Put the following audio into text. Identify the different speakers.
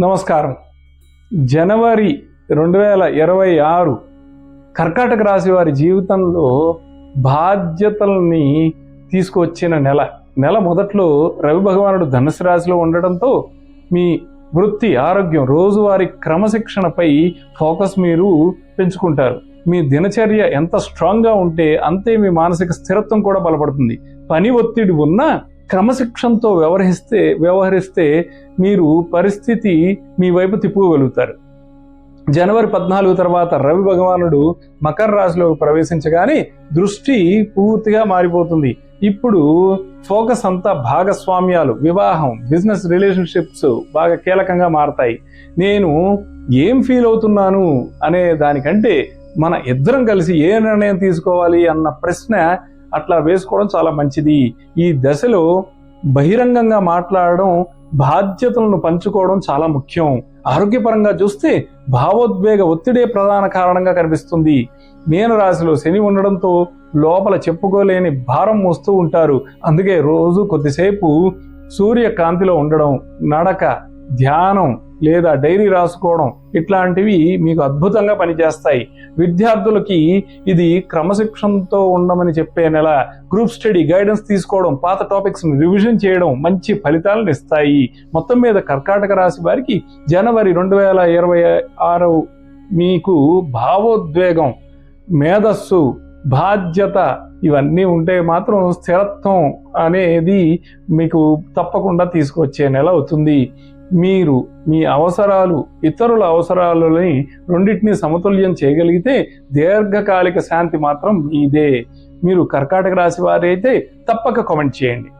Speaker 1: నమస్కారం. జనవరి రెండు వేల ఇరవై ఆరు కర్కాటక రాశి వారి జీవితంలో బాధ్యతల్ని తీసుకొచ్చిన నెల. నెల మొదట్లో రవి భగవానుడు ధనుసు రాశిలో ఉండడంతో మీ వృత్తి ఆరోగ్యం రోజువారీ క్రమశిక్షణపై ఫోకస్ మీరు పెంచుకుంటారు. మీ దినచర్య ఎంత స్ట్రాంగ్గా ఉంటే అంతే మీ మానసిక స్థిరత్వం కూడా బలపడుతుంది. పని ఒత్తిడి ఉన్నా క్రమశిక్షణతో వ్యవహరిస్తే వ్యవహరిస్తే మీరు పరిస్థితి మీ వైపు తిప్పుకోగలుగుతారు. జనవరి పద్నాలుగు తర్వాత రవి భగవానుడు మకర రాశిలో ప్రవేశించగానే దృష్టి పూర్తిగా మారిపోతుంది. ఇప్పుడు ఫోకస్ అంతా భాగస్వామ్యాలు వివాహం బిజినెస్ రిలేషన్షిప్స్ బాగా కీలకంగా మారతాయి. నేను ఏం ఫీల్ అవుతున్నాను అనే దానికంటే మన ఇద్దరం కలిసి ఏ నిర్ణయం తీసుకోవాలి అన్న ప్రశ్న అట్లా వేసుకోవడం చాలా మంచిది. ఈ దశలో బహిరంగంగా మాట్లాడడం బాధ్యతలను పంచుకోవడం చాలా ముఖ్యం. ఆరోగ్యపరంగా చూస్తే భావోద్వేగ ఒత్తిడే ప్రధాన కారణంగా కనిపిస్తుంది. నేను రాశిలో శని ఉండడంతో లోపల చెప్పుకోలేని భారం మోస్తూ ఉంటారు. అందుకే రోజు కొద్దిసేపు సూర్యకాంతిలో ఉండడం నడక ధ్యానం లేదా డైరీ రాసుకోవడం ఇట్లాంటివి మీకు అద్భుతంగా పనిచేస్తాయి. విద్యార్థులకి ఇది క్రమశిక్షణతో ఉండమని చెప్పే నెల గ్రూప్ స్టడీ గైడెన్స్ తీసుకోవడం పాత టాపిక్స్ని రివిజన్ చేయడం మంచి ఫలితాలను ఇస్తాయి. మొత్తం మీద కర్కాటక రాశి వారికి జనవరి రెండు వేల ఇరవై ఆరు మీకు భావోద్వేగం మేధస్సు బాధ్యత ఇవన్నీ ఉంటే మాత్రం స్థిరత్వం అనేది మీకు తప్పకుండా తీసుకొచ్చే నెల అవుతుంది. మీరు మీ అవసరాలు ఇతరుల అవసరాలని రెండింటినీ సమతుల్యం చేయగలిగితే దీర్ఘకాలిక శాంతి మాత్రం ఇదే మీరు కర్కాటక రాశి వారైతే తప్పక కామెంట్ చేయండి.